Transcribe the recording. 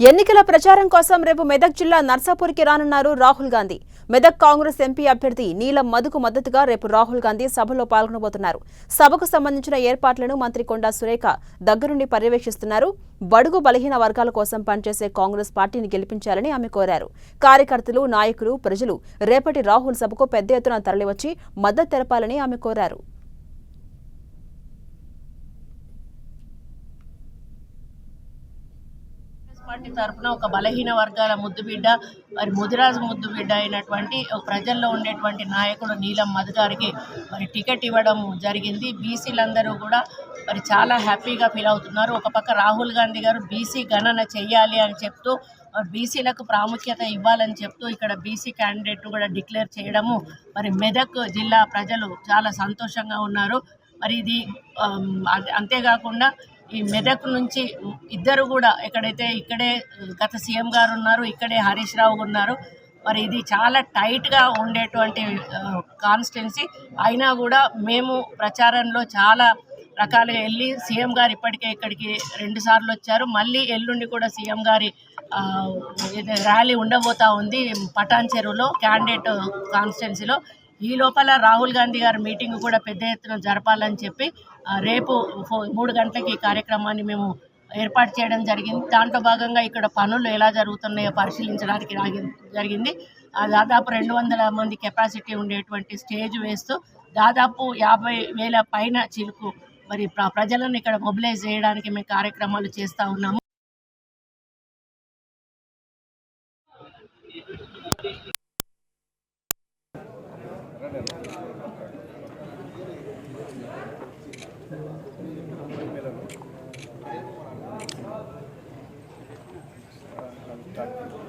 ఎన్నికల ప్రచారం కోసం రేపు మెదక్ జిల్లా నర్సాపూర్కి రానున్నారు రాహుల్ గాంధీ. మెదక్ కాంగ్రెస్ ఎంపీ అభ్యర్థి నీలం మధుకు మద్దతుగా రేపు రాహుల్ గాంధీ సభలో పాల్గొనబోతున్నారు. సభకు సంబంధించిన ఏర్పాట్లను మంత్రి కొండా సురేఖ దగ్గరుండి పర్యవేక్షిస్తున్నారు. బడుగు బలహీన వర్గాల కోసం పనిచేసే కాంగ్రెస్ పార్టీని గెలిపించాలని ఆమె కోరారు. కార్యకర్తలు నాయకులు ప్రజలు రేపటి రాహుల్ సభకు పెద్ద ఎత్తున తరలివచ్చి మద్దతు తెలపాలని ఆమె కోరారు కాంగ్రెస్ పార్టీ తరఫున ఒక బలహీన వర్గాల ముద్దుబిడ్డ మరి ముదిరాజు ముద్దుబిడ్డ అయినటువంటి ప్రజల్లో ఉండేటువంటి నాయకుడు నీలం మధు గారికి మరి టికెట్ ఇవ్వడం జరిగింది. బీసీలందరూ కూడా మరి చాలా హ్యాపీగా ఫీల్ అవుతున్నారు. ఒక పక్క రాహుల్ గాంధీ గారు బీసీ గణన చెయ్యాలి అని చెప్తూ బీసీలకు ప్రాముఖ్యత ఇవ్వాలని చెప్తూ ఇక్కడ బీసీ క్యాండిడేట్ కూడా డిక్లేర్ చేయడము మరి మెదక్ జిల్లా ప్రజలు చాలా సంతోషంగా ఉన్నారు. మరి ఇది అంతేకాకుండా ఈ మెదక్ నుంచి ఇద్దరు కూడా ఎక్కడైతే ఇక్కడే గత సీఎం గారు ఉన్నారు ఇక్కడే హరీష్ రావు ఉన్నారు మరి ఇది చాలా టైట్గా ఉండేటువంటి కాన్స్టిట్యున్సీ. అయినా కూడా మేము ప్రచారంలో చాలా రకాలుగా వెళ్ళి సీఎం గారు ఇప్పటికే ఇక్కడికి రెండు సార్లు వచ్చారు. మళ్ళీ ఎల్లుండి కూడా సీఎం గారి ర్యాలీ ఉండబోతా ఉంది పటాన్ చెరువులో క్యాండిడేట్ కాన్స్టిట్యున్సీలో. ఈ లోపల రాహుల్ గాంధీ గారి మీటింగ్ కూడా పెద్ద ఎత్తున జరపాలని చెప్పి రేపు ఫో- మూడు గంటలకి ఈ కార్యక్రమాన్ని మేము ఏర్పాటు చేయడం జరిగింది. దాంట్లో భాగంగా ఇక్కడ పనులు ఎలా జరుగుతున్నాయో పరిశీలించడానికి జరిగింది. ఆ, దాదాపు రెండు వందల మంది కెపాసిటీ ఉండేటువంటి స్టేజ్ వేస్తూ దాదాపు యాభై వేల పైన చిలుకు మరి ప్ర- ప్రజలను ఇక్కడ మొబిలైజ్ చేయడానికి మేము కార్యక్రమాలు చేస్తూ ఉన్నాము. Gracias.